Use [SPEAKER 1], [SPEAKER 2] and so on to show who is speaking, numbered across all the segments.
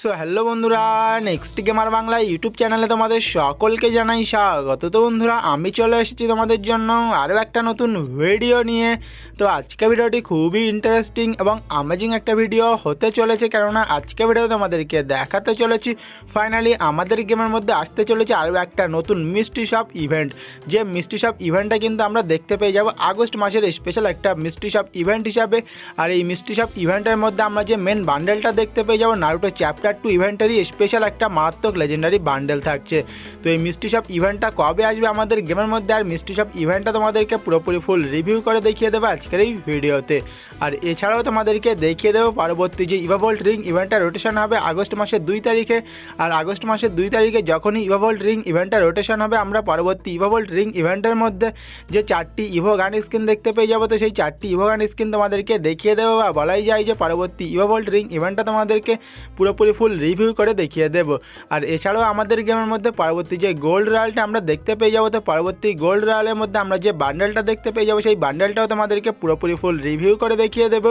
[SPEAKER 1] So hello বন্ধুরা next gamer Bangla YouTube চ্যানেলে তোমাদের সকলকে জানাই স্বাগত। তো বন্ধুরা, আমি চলে এসেছি তোমাদের জন্য আরও একটা নতুন ভিডিও নিয়ে। তো আজকে ভিডিওটি খুবই ইন্টারেস্টিং এবং অ্যামেজিং একটা ভিডিও হতে চলেছে, কেননা আজকে ভিডিও তোমাদেরকে দেখাতে চলেছি। ফাইনালি আমাদের গেমের মধ্যে আসতে চলেছে আরও একটা নতুন মিষ্টি শপ ইভেন্ট যে মিষ্টি শপ ইভেন্টটা কিন্তু আমরা দেখতে পেয়ে যাব আগস্ট মাসের স্পেশাল একটা মিষ্টি শপ ইভেন্ট হিসাবে। আর এই মিষ্টি শপ ইভেন্টের মধ্যে আমরা যে মেন বান্ডেলটা দেখতে পেয়ে যাব নারুটো চ্যাপ্টার টু ইভেন্টেরই স্পেশাল একটা মারাত্মক লেজেন্ডারি বান্ডেল থাকছে। তো এই মিষ্টি শপ ইভেন্টটা কবে আসবে আমাদের গেমের মধ্যে? আর মিষ্টি শপ ইভেন্টটা তোমাদেরকে পুরোপুরি ফুল রিভিউ করে দেখিয়ে দেবো আজকের এই ভিডিওতে আর এছাড়াও তোমাদেরকে দেখিয়ে দেবো পরবর্তী যে ইভাভোল্ট রিং ইভেন্টটা রোটেশন হবে আগস্ট মাসের দুই তারিখে। আর আগস্ট মাসের দুই তারিখে যখনই ইভাভোল্ট রিং ইভেন্টটা রোটেশন হবে, আমরা পরবর্তী ইভাভোল্ট রিং ইভেন্টের মধ্যে যে চারটি ইভো গান স্কিন দেখতে পেয়ে যাব, তো সেই চারটি ইভো গান স্কিন তোমাদেরকে দেখিয়ে দেবো বা বলাই যায় যে পরবর্তী ইভোভোল্ট রিং ইভেন্টটা তোমাদেরকে পুরোপুরি ফুল রিভিউ করে দেখিয়ে দেবো। আর এছাড়াও আমাদের গেমের মধ্যে পরবর্তী যে গোল্ড রয়্যালটা আমরা দেখতে পেয়ে যাব, তো পরবর্তী গোল্ড রয়্যালের মধ্যে আমরা যে বান্ডেলটা দেখতে পেয়ে যাব, সেই বান্ডেলটাও তোমাদেরকে পুরোপুরি ফুল রিভিউ করে দেখিয়ে দেবো।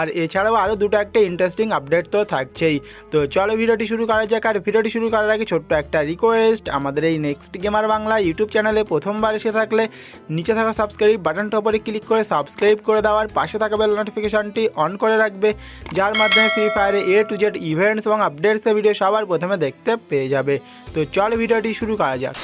[SPEAKER 1] আর এছাড়াও আরও দুটো একটা ইন্টারেস্টিং আপডেট তো থাকছেই। তো চলো ভিডিওটি শুরু করা যাক। আর ভিডিওটি শুরু করার আগে ছোট্ট একটা রিকোয়েস্ট আমাদের এই নেক্সট গেমার বাংলা ইউটিউব চ্যানেলে প্রথমবার এসে থাকলে নিচে থাকা সাবস্ক্রাইব বাটনটা উপরে ক্লিক করে সাবস্ক্রাইব করে দেওয়ার পাশে থাকা বেল নোটিফিকেশনটি অন করে রাখবে, যার মাধ্যমে ফ্রি ফায়ারে এ টু জেড ইভেন্টস আপডেটসের ভিডিও সবার প্রথমে দেখতে পেয়ে যাবে। তো চল ভিডিওটি শুরু করা যাক।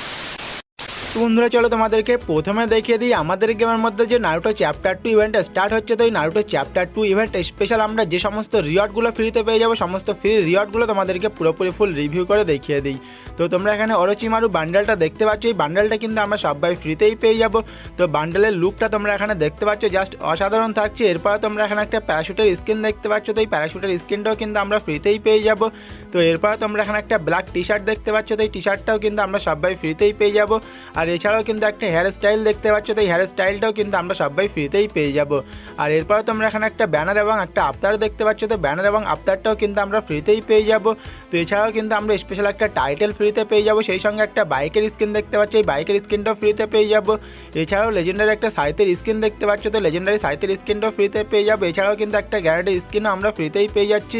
[SPEAKER 1] তো বন্ধুরা, চলো তোমাদেরকে প্রথমে দেখিয়ে দিই। আমাদের গেমের মধ্যে যে Naruto chapter two event start হচ্ছে, তো এই Naruto chapter two event special আমরা যে সমস্ত রিওয়ার্ডগুলো ফ্রিতে পেয়ে যাব, সমস্ত ফ্রি রিওয়ার্ডগুলো তোমাদেরকে পুরোপুরি ফুল রিভিউ করে দেখিয়ে দিই। তো তোমরা এখানে অরচিমারু বান্ডেলটা দেখতে পাচ্ছ। এই বান্ডেলটা কিন্তু আমরা সবাই ফ্রিতেই পেয়ে যাব। তো বান্ডেলের লুকটা তোমরা এখানে দেখতে পাচ্ছ জাস্ট অসাধারণ থাকছে। এরপরে তোমরা এখানে একটা প্যারাশুটের স্ক্রিন দেখতে পাচ্ছ, তো এই প্যারাশুটের স্ক্রিনটাও কিন্তু আমরা ফ্রিতেই পেয়ে যাব। তো এরপরে তোমরা এখানে একটা ব্ল্যাক টি শার্ট দেখতে পাচ্ছ, তো এই টি শার্টটাও কিন্তু আমরা সবাই ফ্রিতেই পেয়ে যাব। আর এছাড়াও কিন্তু একটা হেয়ার স্টাইল দেখতে পাচ্ছ, তো এই হেয়ার স্টাইলটাও কিন্তু আমরা সবাই ফ্রিতেই পেয়ে যাব। আর এরপরে তোমরা এখানে একটা ব্যানার এবং একটা আফতার দেখতে পাচ্ছ, তো ব্যানার এবং আফতারটাও কিন্তু আমরা ফ্রিতেই পেয়ে যাব। তো এছাড়াও কিন্তু আমরা স্পেশাল একটা টাইটেল ফ্রিতে পেয়ে যাব, সেই সঙ্গে একটা বাইকের স্কিন দেখতে পাচ্ছ, এই বাইকের স্কিনটাও ফ্রিতে পেয়ে যাব। এছাড়াও লেজেন্ডারি একটা সাইতের স্কিন দেখতে পাচ্ছ, তো লেজেন্ডারি সাইতের স্কিনটাও ফ্রিতে পেয়ে যাব। এছাড়াও কিন্তু একটা গ্যারান্টের স্কিনও আমরা ফ্রিতেই পেয়ে যাচ্ছি।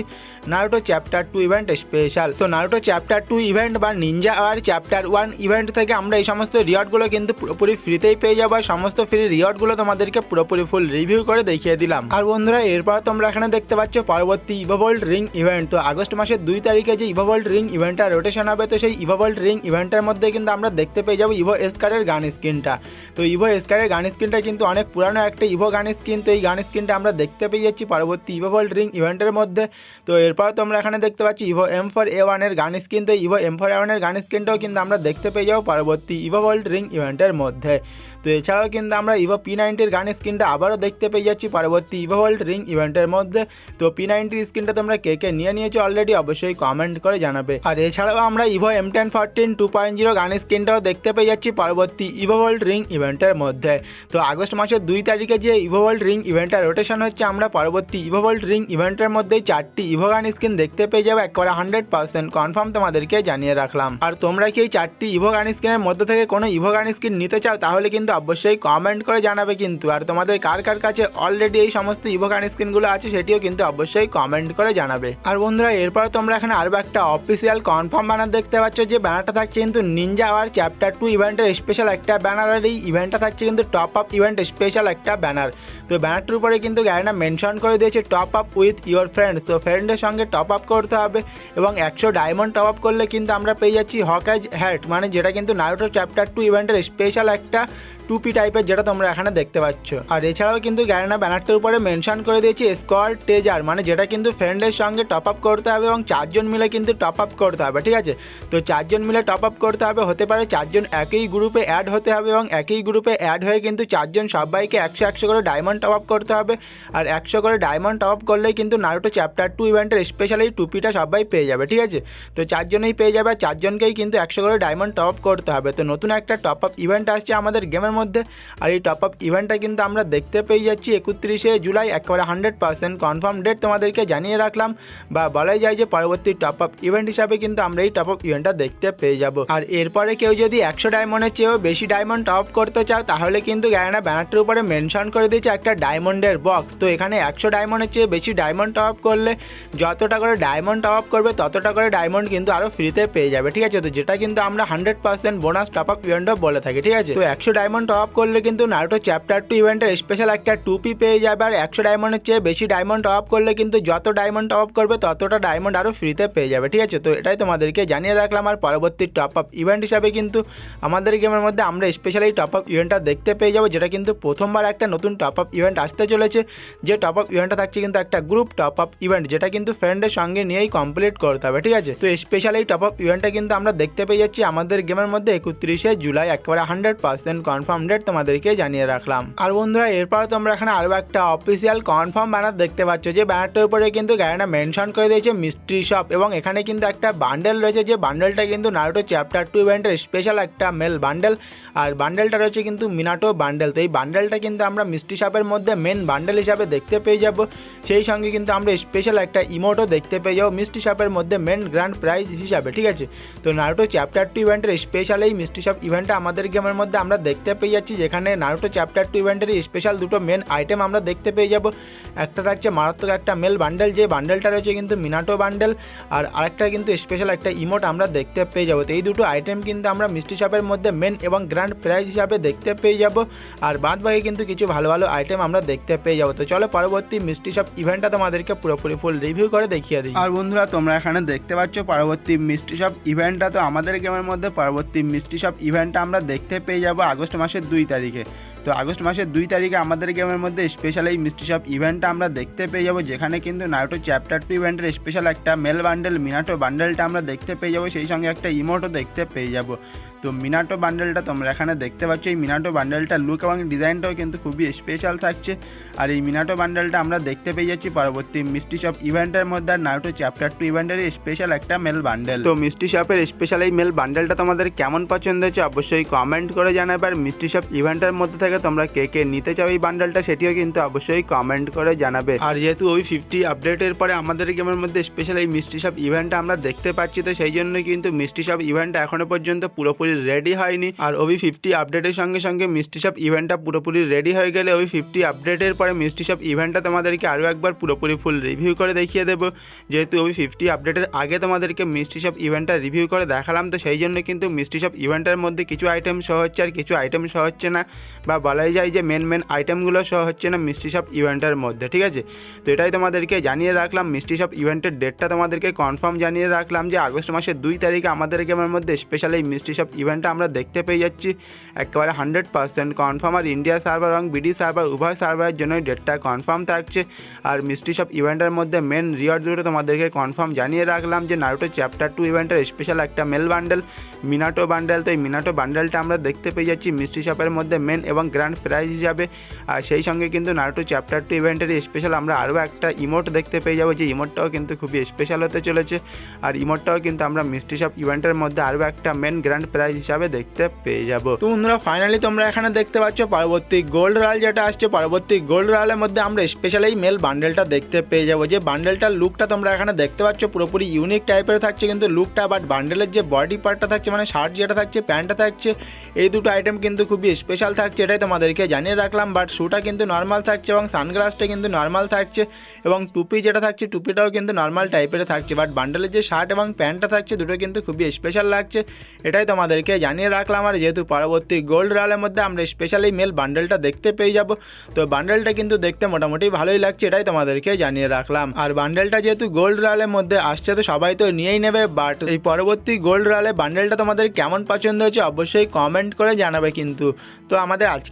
[SPEAKER 1] Naruto chapter two event special তো নারুটো চ্যাপ্টার টু ইভেন্ট বা নিনজা আর চ্যাপ্টার ওয়ান ইভেন্ট থেকে আমরা এই সমস্ত রিওয়ার্ডগুলো কিন্তু পুরোপুরি ফ্রিতেই পেয়ে যাব আর সমস্ত ফ্রি রিওয়ার্ডগুলো তোমাদেরকে পুরোপুরি ফুল রিভিউ করে দেখিয়ে দিলাম। আর বন্ধুরা, এরপর তোমরা এখানে দেখতে পাচ্ছ পরবর্তী ইভোভোল্ট রিং ইভেন্ট তো আগস্ট মাসের দুই তারিখে যে ইভোভোল্ট রিং ইভেন্টটা রোটেশন হবে, তো সেই ইভোভোল্ট রিং ইভেন্টের মধ্যে কিন্তু আমরা দেখতে পেয়ে যাব ইভো এসকারের গান স্ক্রিনটা। তো ইভো এসকারের গান স্ক্রিনটা কিন্তু অনেক পুরানো একটা ইভো গান স্কিন তো এই গান স্ক্রিনটা আমরা দেখতে পেয়ে যাচ্ছি পরবর্তী ইভোভোল্ট রিং ইভেন্টের মধ্যে। তো এরপর তোমরা এখানে দেখতে পাচ্ছি ইভো এম ফোর এ ওয়ানের গান স্কিন তো ইভো এম ফোর এ ওয়ানের গান স্কিনটাও কিন্তু আমরা দেখতে পেয়ে যাব পরবর্তী ইভোভোল্ট রিং ইভেন্টের মধ্যে। তো এছাড়াও কিন্তু আমরা ইভো পি নাইনটির গান স্ক্রিনটা আবারও দেখতে পেয়ে যাচ্ছি পরবর্তী ইভো ওয়ার্ল্ড রিং ইভেন্টের মধ্যে। তো পি নাইনটির স্ক্রিনটা তোমরা কে কে নিয়ে নিয়েছো অলরেডি অবশ্যই কমেন্ট করে জানাবে। আর এছাড়াও আমরা evo M ten fourteen two point zero gun স্ক্রিনটাও দেখতে পেয়ে যাচ্ছি পরবর্তী ইভো ওয়ার্ল্ড রিং ইভেন্টের মধ্যে। তো আগস্ট মাসের দুই তারিখে যে ইভো ওয়ার্ল্ড রিং ইভেন্টটা রোটেশন হচ্ছে, আমরা পরবর্তী ইভো ওয়ার্ল্ড রিং ইভেন্টের মধ্যেই চারটি ইভো গান স্ক্রিন দেখতে পেয়ে যাবে একবারে হান্ড্রেড পার্সেন্ট কনফার্ম তোমাদেরকে জানিয়ে রাখলাম। আর তোমরা কি এই চারটি ইভো গান স্ক্রিনের মধ্যে থেকে কোনো ইভো গান স্ক্রিন নিতে চাও, তাহলে কিন্তু অবশ্যই কমেন্ট করে জানাবে কিন্তু। আর তোমাদের কার কার কাছে অলরেডি এই সমস্ত ইভো গান স্ক্রিনগুলো আছে সেটিও কিন্তু অবশ্যই কমেন্ট করে জানাবে। আর বন্ধুরা, এরপর তোমরা এখানে আরও একটা অফিসিয়াল কনফার্ম ব্যানার দেখতে পাচ্ছ, যে ব্যানারটা থাকছে কিন্তু নিনজা আওয়ার চ্যাপ্টার টু ইভেন্টের স্পেশাল একটা ব্যানার আর এই ইভেন্টটা থাকছে কিন্তু টপ আপ ইভেন্ট স্পেশাল একটা ব্যানার তো ব্যানারটার উপরে কিন্তু গ্যারেনা মেনশন করে দিয়েছে top up with your friends তো ফ্রেন্ডের সঙ্গে টপ আপ করতে হবে এবং একশো ডায়মন্ড টপ আপ করলে কিন্তু আমরা পেয়ে যাচ্ছি হকাইজ হ্যাট মানে যেটা কিন্তু নারুটো চ্যাপ্টার টু ইভেন্টের স্পেশাল একটা টুপি টাইপের যেটা তোমরা এখানে দেখতে পাচ্ছ। আর এছাড়াও কিন্তু গ্যারেনা ব্যানারটার উপরে মেনশন করে দিয়েছি স্কোয়ার টেজার মানে যেটা কিন্তু ফ্রেন্ডের সঙ্গে টপ আপ করতে হবে এবং চারজন মিলে কিন্তু টপ আপ করতে হবে, ঠিক আছে? তো চারজন মিলে টপ আপ করতে হবে, হতে পারে চারজন একই গ্রুপে অ্যাড হতে হবে এবং একই গ্রুপে অ্যাড হয়ে কিন্তু চারজন সবাইকে একশো একশো করে ডায়মন্ড টপ আপ করতে হবে। আর একশো করে ডায়মন্ড টপ আপ করলেই কিন্তু নারুটো চ্যাপ্টার টু ইভেন্টের স্পেশালি টুপিটা সবাই পেয়ে যাবে, ঠিক আছে? তো চারজনেই পেয়ে যাবে, আর চারজনকেই কিন্তু একশো করে ডায়মন্ড টপ আপ করতে হবে। তো নতুন একটা টপ আপ ইভেন্ট আসছে আমাদের গেমের গেমের মধ্যে। আর এই টপ আপ ইভেন্টটা কিন্তু আমরা দেখতে পেয়ে যাচ্ছি একত্রিশে জুলাই। একেবারে হান্ড্রেড পার্সেন্ট কনফার্ম ডেট তোমাদেরকে জানিয়ে রাখলাম। বা বলাই যায় যে পরবর্তী টপ আপ ইভেন্ট হিসাবে কিন্তু আমরা এই টপ আপ ইভেন্টটা দেখতে পেয়ে যাব। আর এরপরে কেউ যদি একশো ডায়মন্ডের চেয়েও বেশি ডায়মন্ড টপ করতে চাও, তাহলে কিন্তু গ্যারানা ব্যানারটির উপরে মেনশন করে দিয়েছে একটা ডায়মন্ডের বক্স তো এখানে একশো ডায়মন্ডের চেয়ে বেশি ডায়মন্ড টপ করলে যতটা করে ডায়মন্ড টপ করবে, ততটা করে ডায়মন্ড কিন্তু আরও ফ্রিতে পেয়ে যাবে। ঠিক আছে? তো যেটা কিন্তু আমরা hundred percent bonus top up ইভেন্টও বলে থাকি। ঠিক আছে? তো একশো ডায়মন্ড টপ করলে কিন্তু নারুটো চ্যাপ্টার টু ইভেন্টের স্পেশাল একটা টুপি পেয়ে যাবে আর একশো ডায়মন্ডের চেয়ে বেশি ডায়মন্ড টপ করলে কিন্তু যত ডায়মন্ড টপ করবে ততটা ডায়মন্ড আরও ফ্রিতে পেয়ে যাবে, ঠিক আছে? তো এটাই তোমাদেরকে জানিয়ে রাখলাম। আর পরবর্তী টপ আপ ইভেন্ট হিসাবে কিন্তু আমাদের গেমের মধ্যে আমরা স্পেশাল টপ আপ ইভেন্টটা দেখতে পেয়ে যাব, যেটা কিন্তু প্রথমবার একটা নতুন টপ আপ ইভেন্ট আসতে চলেছে। যে টপ আপ ইভেন্টটা থাকছে কিন্তু একটা গ্রুপ টপ আপ ইভেন্ট যেটা কিন্তু ফ্রেন্ডের সঙ্গে নিয়েই কমপ্লিট করতে হবে, ঠিক আছে? তো স্পেশাল টপ আপ ইভেন্টটা কিন্তু আমরা দেখতে পেয়ে যাচ্ছি আমাদের গেমের মধ্যে একত্রিশে জুলাই, একেবারে হান্ড্রেড পার্সেন্ট কনফার্ম ডেট তোমাদেরকে জানিয়ে রাখলাম। আর বন্ধুরা, এরপর তোমরা এখানে আরও একটা অফিসিয়াল কনফার্ম ব্যানার দেখতে পাচ্ছ, যে ব্যানারটার উপরে কিন্তু গ্যারানা মেনশন করে দিয়েছে মিস্ট্রি শপ এবং এখানে কিন্তু একটা বান্ডেল রয়েছে, যে বান্ডেলটা কিন্তু নারুটো চ্যাপ্টার টু ইভেন্টের স্পেশাল একটা মেল বান্ডেল আর বান্ডেলটা রয়েছে কিন্তু মিনাটো বান্ডেল তো এই বান্ডেলটা কিন্তু আমরা মিষ্টি শপের মধ্যে মেন বান্ডেল হিসাবে দেখতে পেয়ে যাব, সেই সঙ্গে কিন্তু আমরা স্পেশাল একটা ইমোটও দেখতে পেয়ে যাব মিষ্টি শপের মধ্যে মেন গ্র্যান্ড প্রাইজ হিসাবে, ঠিক আছে? তো নারুটো চ্যাপ্টার টু ইভেন্টের স্পেশাল এই মিষ্টি শপ ইভেন্টটা আমাদের গেমের মধ্যে আমরা দেখতে পেয়ে যাচ্ছি, যেখানে নারুটো চ্যাপ্টার টু ইভেন্টের স্পেশাল দুটো মেন আইটেম আমরা দেখতে পেয়ে যাব। একটা থাকছে মারাত্মক একটা মেল বান্ডেল যে বান্ডেলটা রয়েছে কিন্তু মিনাটো বান্ডেল আর আরেকটা কিন্তু স্পেশাল একটা ইমোট আমরা দেখতে পেয়ে যাব। তো এই দুটো আইটেম কিন্তু আমরা মিষ্টি শপের মধ্যে মেন এবং গ্র্যান্ড প্রাইজ হিসাবে দেখতে পেয়ে যাব, আর বাদ বাকি কিন্তু কিছু ভালো ভালো আইটেম আমরা দেখতে পেয়ে যাব। তো চলো পরবর্তী মিষ্টি শপ ইভেন্টটা তোমাদেরকে পুরোপুরি ফুল রিভিউ করে দেখিয়ে দিই।
[SPEAKER 2] আর বন্ধুরা, তোমরা এখানে দেখতে পাচ্ছ পরবর্তী মিষ্টি শপ ইভেন্টটা তো আমাদের গেমের মধ্যে পরবর্তী মিষ্টি শপ ইভেন্টটা আমরা দেখতে পেয়ে যাব আগস্ট মাসের দুই তারিখে। তো আগস্ট মাসের দুই তারিখে আমাদের গেমের মধ্যে স্পেশাল এই মিষ্টি শপ ইভেন্টটা আমরা দেখতে পেয়ে যাব, যেখানে কিন্তু নারুটো চ্যাপ্টার টু ইভেন্টের স্পেশাল একটা মেল বান্ডেল মিনাটো বান্ডেলটা আমরা দেখতে পেয়ে যাব, সেই সঙ্গে একটা ইমোটও দেখতে পেয়ে যাব। তো মিনাটো বান্ডেলটা তোমরা এখানে দেখতে পাচ্ছ, এই মিনাটো বান্ডেলটা লুক এবং ডিজাইনটাও কিন্তু খুবই স্পেশাল থাকছে। আর এই মিনাটো বান্ডেলটা আমরা দেখতে পেয়ে যাচ্ছি পরবর্তী মিষ্টি শপ ইভেন্টের মধ্যে, আর নারুটো চ্যাপ্টার টু ইভেন্টের স্পেশাল একটা মেল বান্ডেল তো মিষ্টি শপের স্পেশাল এই মেল বান্ডেলটা তোমাদের কেমন পছন্দ হয়েছে, অবশ্যই কমেন্ট করে জানাবে। আর মিষ্টি শপ ইভেন্টের মধ্যে থেকে তোমরা কে কে নিতে চাও এই বান্ডালটা সেটিও কিন্তু অবশ্যই কমেন্ট করে জানাবে। আর যেহেতু ওই ফিফটি আপডেটের পরে আমাদের গেমের মধ্যে স্পেশাল এই মিষ্টি শপ ইভেন্টটা আমরা দেখতে পাচ্ছি, তো সেই জন্য কিন্তু মিষ্টি শপ ইভেন্টটা এখনও পর্যন্ত পুরোপুরি রেডি হয়নি। আর ওই ফিফটি আপডেটের সঙ্গে সঙ্গে মিষ্টি শপ ইভেন্টটা পুরোপুরি রেডি হয়ে গেলে ওই ফিফটি আপডেটের পরে মিষ্টি শপ ইভেন্টটা তোমাদেরকে আরও একবার পুরোপুরি ফুল রিভিউ করে দেখিয়ে দেবো। যেহেতু ওই ফিফটি আপডেটের আগে তোমাদেরকে মিষ্টি শপ ইভেন্টটা রিভিউ করে দেখালাম, তো সেই জন্য কিন্তু মিষ্টি শপ ইভেন্টের মধ্যে কিছু আইটেম শো হচ্ছে আর কিছু আইটেম সহ হচ্ছে না। বা বলাই যায় যে মেন মেন আইটেমগুলো শো হচ্ছে না মিষ্টি শপ ইভেন্টের মধ্যে, ঠিক আছে? তো এটাই তোমাদেরকে জানিয়ে রাখলাম। মিষ্টি শপ ইভেন্টের ডেটটা তোমাদেরকে কনফার্ম জানিয়ে রাখলাম যে আগস্ট মাসের দুই তারিখে আমাদের গেমের মধ্যে স্পেশাল এই মিষ্টি শপ ইভেন্টটা আমরা দেখতে পেয়ে যাচ্ছি। একেবারে হান্ড্রেড পার্সেন্ট কনফার্ম আর ইন্ডিয়া সার্ভার এবং বিডি সার্ভার উভয় সার্ভারের জন্যই ডেটটা কনফার্ম থাকছে। আর মিষ্টি শপ ইভেন্টের মধ্যে মেন রিওয়ার্ড দুটো তোমাদেরকে কনফার্ম জানিয়ে রাখলাম যে নারুটো চ্যাপ্টার টু ইভেন্টের স্পেশাল একটা মেল বান্ডেল মিনাটো বান্ডেল তো এই মিনাটো বান্ডেলটা আমরা দেখতে পেয়ে যাচ্ছি মিষ্টি শপের মধ্যে মেন এবং গ্র্যান্ড প্রাইজ হিসাবে আর সেই সঙ্গে কিন্তু নারুটো চ্যাপ্টার টু ইভেন্টের স্পেশাল আমরা আরও একটা ইমোট দেখতে পেয়ে যাব। যে ইমোটটাও কিন্তু খুবই স্পেশাল হতে চলেছে। আর ইমোটটাও কিন্তু আমরা মিষ্টি শপ ইভেন্টের মধ্যে আরও একটা মেন গ্র্যান্ড প্রাইজ হিসাবে দেখতে পেয়ে যাব।
[SPEAKER 1] তো বন্ধুরা ফাইনালি তোমরা এখানে দেখতে পাচ্ছ পরবর্তী গোল্ড রয়্যাল যেটা আসছে। পরবর্তী গোল্ড রয়্যালের মধ্যে আমরা স্পেশাল এই মেল বান্ডেলটা দেখতে পেয়ে যাব। যে বান্ডেলটার লুকটা তোমরা এখানে দেখতে পাচ্ছ, পুরোপুরি ইউনিক টাইপের থাকছে কিন্তু লুকটা বাট বান্ডেলের যে বডি পার্টটা থাকছে মানে শার্ট যেটা থাকছে প্যান্টটা থাকছে, এই দুটো আইটেম কিন্তু খুবই স্পেশাল থাকছে। এটাই তোমাদেরকে জানিয়ে রাখলাম বাট শ্যুটা কিন্তু নর্মাল থাকছে এবং সানগ্লাসটা কিন্তু নর্মাল থাকছে এবং টুপি যেটা থাকছে, টুপিটাও কিন্তু নর্মাল টাইপের থাকছে বাট বান্ডেলের যে শার্ট এবং প্যান্টটা থাকছে, দুটো কিন্তু খুবই স্পেশাল লাগছে। এটাই তোমাদেরকে জানিয়ে রাখলাম, আর যেহেতু পরবর্তী গোল্ড রয়্যালের মধ্যে আমরা স্পেশালি মেল বান্ডেলটা দেখতে পেয়ে যাব, তো বান্ডেলটা কিন্তু দেখতে মোটামুটি ভালোই লাগছে, এটাই তোমাদেরকে জানিয়ে রাখলাম। আর বান্ডেলটা যেহেতু গোল্ড রয়্যালের মধ্যে আসছে, তো সবাই তো নিয়েই নেবে বাট এই পরবর্তী গোল্ড রয়্যালে বান্ডেলটা তোমাদের কেমন পছন্দ হয়েছে, অবশ্যই কমেন্ট করে জানাবে কিন্তু। তো আমাদের আজকে